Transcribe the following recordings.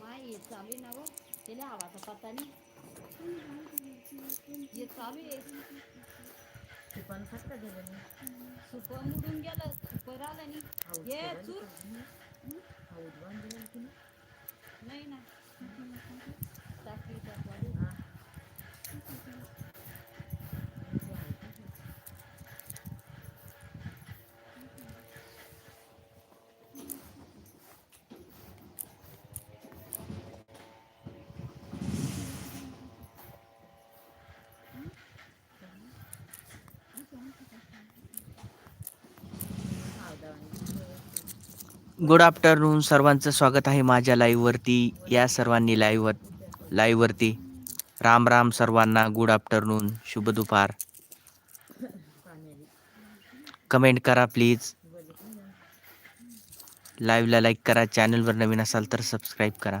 माय चालू आहे ना व त्याला आवाजा पत्ता नाही. हे चालू आहे. सुप मुडून गेलं सुप राहिलं नाही. हे चूर नाही. ना. टाकली त्यात गुड आफ्टरनून सर्वांचं स्वागत आहे माझ्या लाईव्हवरती या सर्वांनी लाईव्ह लाईव्हवरती राम राम सर्वांना गुड आफ्टरनून शुभ दुपार. कमेंट करा प्लीज लाईव्हला लाईक करा चॅनलवर नवीन असाल तर सबस्क्राईब करा.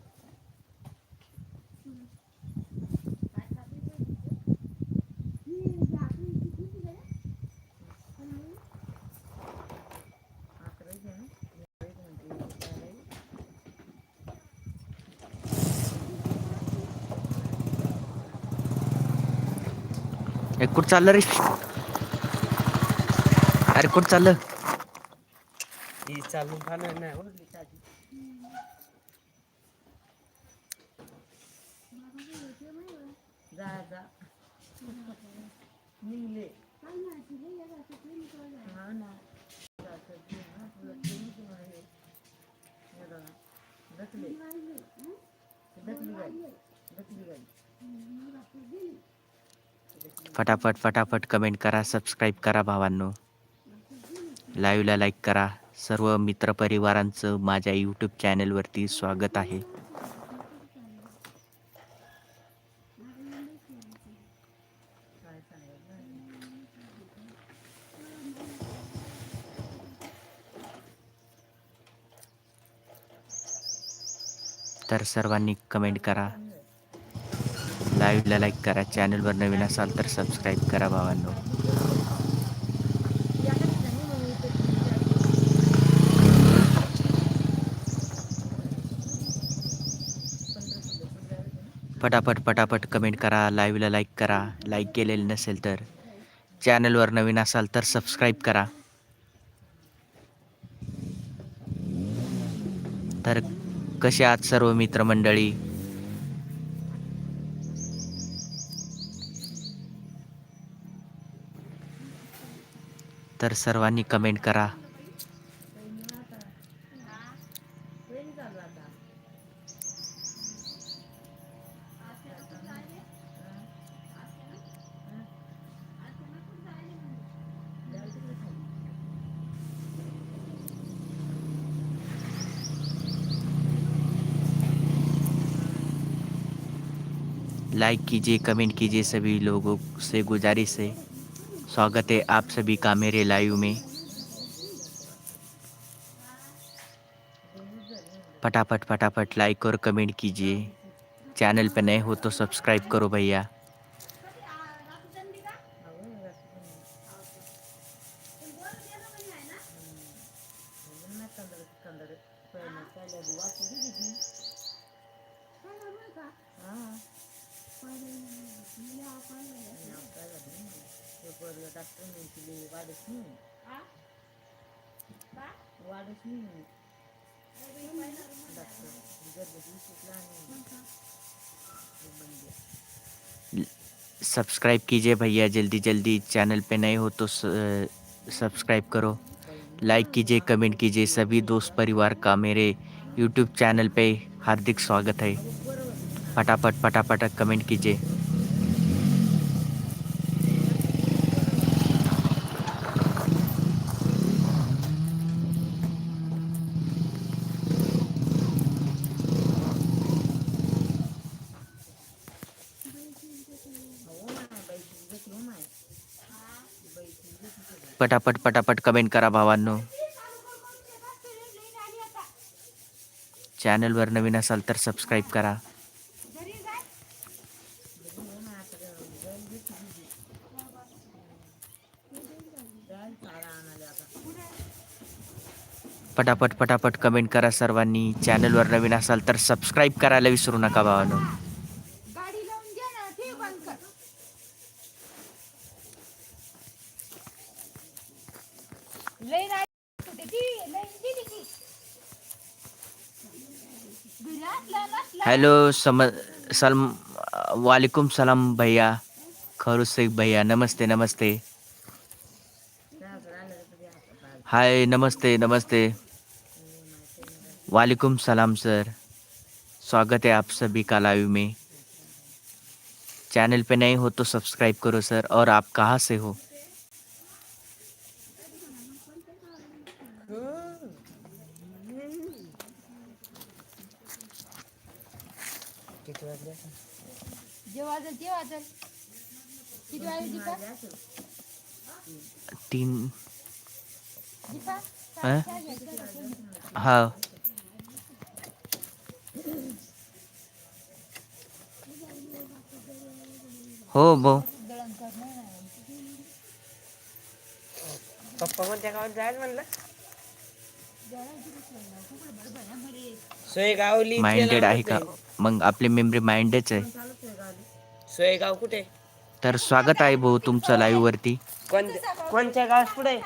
हे कुठं चाललं रे? अरे कुठं चाललं? चालून खाणार नाही हो. जा जा. निघले. हा ना. ढकली. गाडी. ढकली गाडी. फटाफट फटाफट कमेंट करा सबस्क्राईब करा भावांनो. लाईव्हला लाईक करा. सर्व मित्रपरिवारांचं माझ्या यूट्यूब चॅनलवरती स्वागत आहे. तर सर्वांनी कमेंट करा. लाईव्हला लाईक करा. चॅनलवर नवीन असाल तर सबस्क्राईब करा भावांनो. पटापट पटापट कमेंट करा. लाईव्हला लाईक करा. लाईक केलेलं नसेल तर. चॅनलवर नवीन असाल तर सबस्क्राईब करा. तर कसे आहात सर्व मित्रमंडळी? तर सर्वांनी कमेंट करा. लाइक कीजिए कमेंट कीजिए सभी लोगों से गुजारिश है स्वागत है आप सभी का मेरे लाइव में। फटाफट फटाफट लाइक और कमेंट कीजिए। चैनल पर नए हो तो सब्सक्राइब करो भैया। ना कंदड कंदड पहिलं पहिल्या वाचू दे किती हा नाव काय झालं ना? ते पोरगं डॉक्टर म्हणते वाढच नाही वाढच नाही डॉक्टर गर्भवती शिकला नाही हे बंद सब्सक्राइब कीजिए भैया जल्दी जल्दी। चैनल पे नए हो तो सब्सक्राइब करो। लाइक कीजिए कमेंट कीजिए। सभी दोस्त परिवार का मेरे यूट्यूब चैनल पे हार्दिक स्वागत है। फटाफट फटाफट कमेंट कीजिए। पटापट पटापट कमेंट करा भावांनो. चॅनलवर नवीन असाल तर सबस्क्राईब करा. पटापट पटापट कमेंट करा सर्वांनी. चॅनलवर नवीन असाल तर सबस्क्राईब करायला विसरू नका भावानो. हेलो सम सलम वालेकुम सलाम भैया खरू शेख भैया नमस्ते नमस्ते हाय नमस्ते नमस्ते वालेकुम सलाम सर स्वागत है आप सभी का लाइव में चैनल पे नए हो तो सब्सक्राइब करो सर और आप कहाँ से हो जे वाजल ते वाजल. किती वाजल दीपा? तीन? हाँ. हो भाऊ. पप्पा कोणत्या गावात जायला म्हणलं? सोयगावली माइंडेड आहे का? मग आपले मेमरी माइंडच आहे. सोयगाव कुठे? तर स्वागत आहे भाऊ तुमचं लाईव्ह वरती. पुढे तुझं गाव जाणे.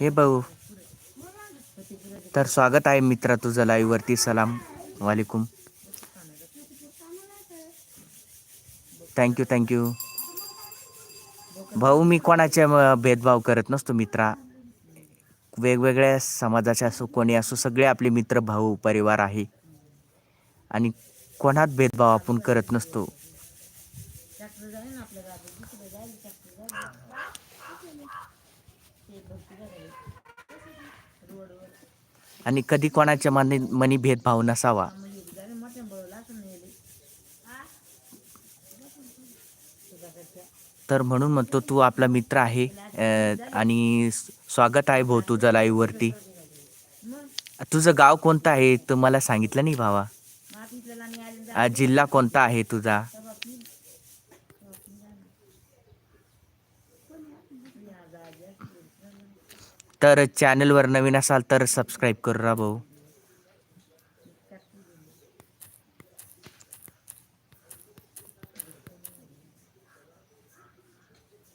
हे भाऊ तर स्वागत आहे मित्रा तुझं लाईव्हवरती सलाम वालेकुम. थँक्यू थँक्यू भाऊ मी कोणाच्या भेदभाव करत नसतो मित्रा. वेगवेगळ्या समाजाचे असो कोणी असो सगळे आपले मित्र भाऊ परिवार आहे. आणि कोणात भेदभाव आपण करत नसतो. आणि कधी कोणाच्या मनी मनी भेदभाव नसावा. तर म्हणून म्हणतो तू आपला मित्र आहे आणि स्वागत आहे भाऊ तुझं लाईव्हवरती. तुझं गाव कोणतं आहे? तर मला सांगितलं नाही भावा. जिल्हा कोणता आहे तुझा? तर चॅनलवर नवीन असाल तर सबस्क्राईब करू रा भाऊ.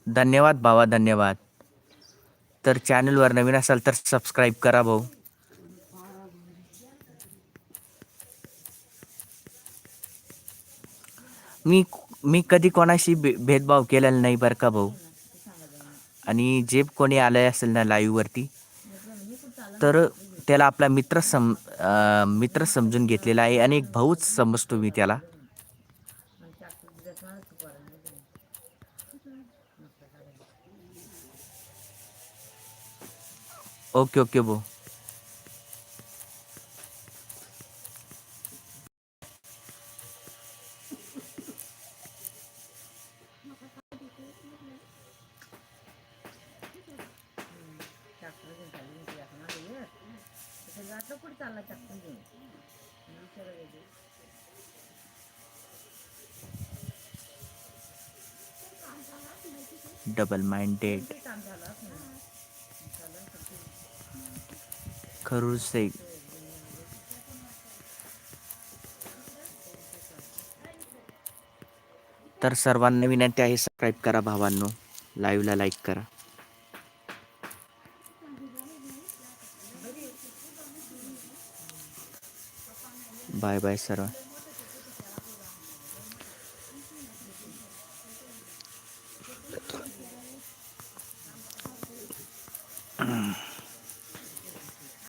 धन्यवाद भावा धन्यवाद. तर चॅनलवर नवीन असाल तर सबस्क्राईब करा भाऊ. मी मी कधी कोणाशी भे- भेदभाव केलेला नाही बरं का भाऊ. आणि जे कोणी आलं असेल ना लाईव्हवरती तर त्याला आपला मित्र सम मित्र समजून घेतलेला आहे आणि एक भाऊच समजतो मी त्याला. ओके ओके भाऊ. वाटलं कुठे चालला घेऊन. डबल माइंडेड नाही. खरूर से तर सर्वांना विनंती आहे सबस्क्राईब करा भावांनो. लाईव्हला लाईक करा. बाय बाय सर्व.